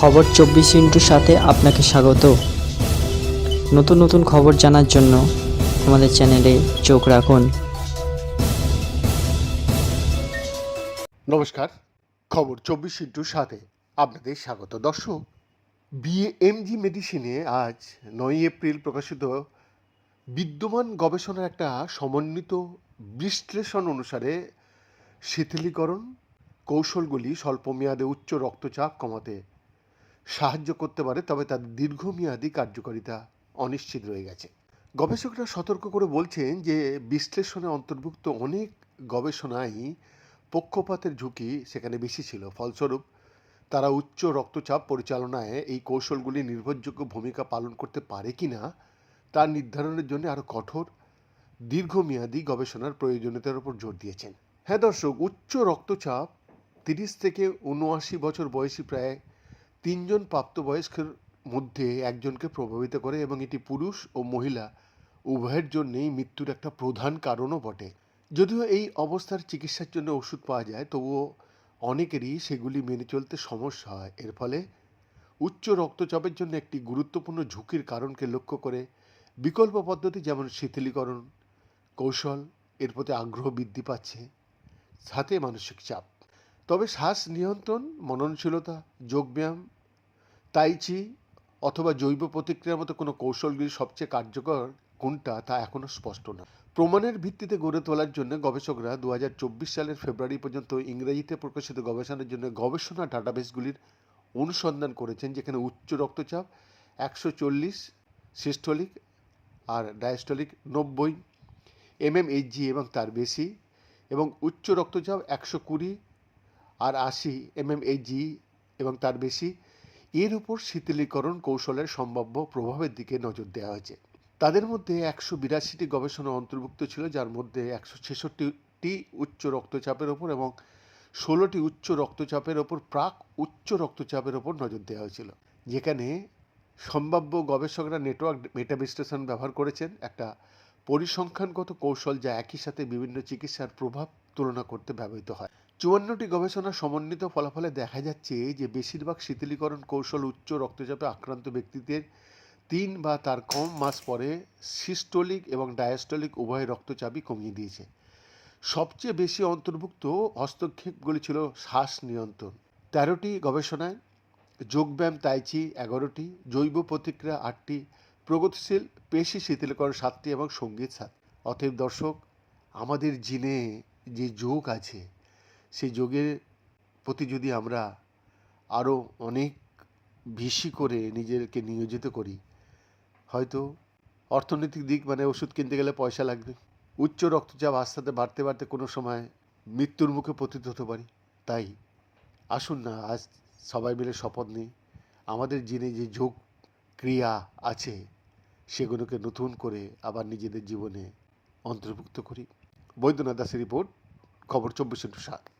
খবর চব্বিশ ইন্টুর সাথে আপনাকে স্বাগত। নতুন নতুন খবর জানার জন্য আমাদের চ্যানেলে চোখ রাখুন। নমস্কার, খবর চব্বিশ ইন্টুর সাথে আপনাদের স্বাগত। দর্শক বিএমজি মেডিসিনে আজ নয় এপ্রিল প্রকাশিত বিদ্যমান গবেষণার একটা সমন্বিত বিশ্লেষণ অনুসারে শিথিলীকরণ কৌশলগুলি স্বল্পমেয়াদে উচ্চ রক্তচাপ কমাতে সাহায্য করতে পারে, তবে তাদের দীর্ঘমেয়াদী কার্যকারিতা অনিশ্চিত রয়ে গেছে। গবেষকরা সতর্ক করে বলছেন যে, বিশ্লেষণে অন্তর্ভুক্ত অনেক গবেষণাই পক্ষপাতের ঝুঁকি সেখানে বেশি ছিল। ফলস্বরূপ, তারা উচ্চ রক্তচাপ পরিচালনায় এই কৌশলগুলি নির্ভরযোগ্য ভূমিকা পালন করতে পারে কি না, তা নির্ধারণের জন্য আরও কঠোর, দীর্ঘমেয়াদী গবেষণার প্রয়োজনীয়তার উপর জোর দিয়েছেন। হ্যাঁ দর্শক, উচ্চ রক্তচাপ তিরিশ থেকে উনআশি বছর বয়সী প্রায় তিনজন প্রাপ্তবয়স্কের মধ্যে একজনকে প্রভাবিত করে এবং এটি পুরুষ ও মহিলা, উভয়ের জন্যেই মৃত্যুর একটা প্রধান কারণও বটে। যদিও এই অবস্থার চিকিৎসার জন্য ওষুধ পাওয়া যায়, তবুও অনেকেরই সেগুলি মেনে চলতে সমস্যা হয়। এর ফলে উচ্চ রক্তচাপের জন্য একটি গুরুত্বপূর্ণ ঝুঁকির কারণকে লক্ষ্য করে বিকল্প পদ্ধতি যেমন শিথিলীকরণ, কৌশল, এর প্রতি আগ্রহ বৃদ্ধি পাচ্ছে, সাথে মানসিক চাপ। তবে শ্বাস নিয়ন্ত্রণ, মননশীলতা, যোগব্যায়াম তাইচি অথবা জৈব প্রতিক্রিয়ার মতো কোনো কৌশলগুলি সবচেয়ে কার্যকর কোনটা তা এখনও স্পষ্ট না। প্রমাণের ভিত্তিতে গড়ে তোলার জন্য গবেষকরা দু হাজার চব্বিশ সালের ফেব্রুয়ারি পর্যন্ত ইংরেজিতে প্রকাশিত গবেষণার জন্য গবেষণা ডাটাবেসগুলির অনুসন্ধান করেছেন, যেখানে উচ্চ রক্তচাপ, একশো চল্লিশ, সিস্টোলিক আর ডায়াস্টোলিক নব্বই, এমএমএইচজি এবং তার বেশি, এবং উচ্চ রক্তচাপ একশো কুড়ি আর আশি, এমএমএইচজি এবং তার বেশি এর উপর শীতলীকরণ কৌশলের সম্ভাব্য প্রভাবের দিকে নজর দেওয়া হয়েছে। তাদের মধ্যে একশো বিরাশিটি গবেষণা অন্তর্ভুক্ত ছিল, যার মধ্যে একশো ছেষট্টিটি উচ্চ রক্তচাপের ওপর এবং ষোলোটি উচ্চ রক্তচাপের ওপর, প্রাক উচ্চ রক্তচাপের ওপর নজর দেওয়া হয়েছিল। যেখানে সম্ভাব্য গবেষকরা নেটওয়ার্ক মেটা ব্যবহার করেছেন, একটা পরিসংখ্যানগত কৌশল যা একই সাথে বিভিন্ন চিকিৎসার প্রভাব তুলনা করতে ব্যবহৃত হয়। চুয়ান্নটি গবেষণা সমন্বিত ফলাফলে দেখা যাচ্ছে যে বেশিরভাগ শীতলীকরণ কৌশল উচ্চ রক্তচাপে আক্রান্ত ব্যক্তিদের তিন বা তার কম মাস পরে সিস্টোলিক এবং ডায়াস্টোলিক উভয় রক্তচাপই কমিয়ে দিয়েছে। সবচেয়ে বেশি অন্তর্ভুক্ত হস্তক্ষেপগুলি ছিল শ্বাস নিয়ন্ত্রণ। তেরোটি গবেষণায় যোগব্যায়াম তাইচি এগারোটি, জৈব প্রতিক্রিয়া আটটি, প্রগতিশীল পেশি শিথিলকরণ সাতটি এবং সংগীত সাত। অতএব দর্শক, আমাদের জিনে যে যোগ আছে সেই যোগের প্রতি যদি আমরা আরও অনেক বেশি করে নিজেকে নিয়োজিত করি, হয়তো অর্থনৈতিক দিক মানে ওষুধ কিনতে গেলে পয়সা লাগবে। উচ্চ রক্তচাপ আস্তে বাড়তে বাড়তে কোনো সময় মৃত্যুর মুখে পতিত হতে পারি। তাই আসুন না, আজ সবাই মিলে শপথ নিই, আমাদের জিনে যে যোগ ক্রিয়া আছে, সেগুলোকে নতুন করে আবার নিজেদের জীবনে অন্তর্ভুক্ত করি। বৈদ্যনাথ দাসের রিপোর্ট, খবর চব্বিশ ইন্টু সাত।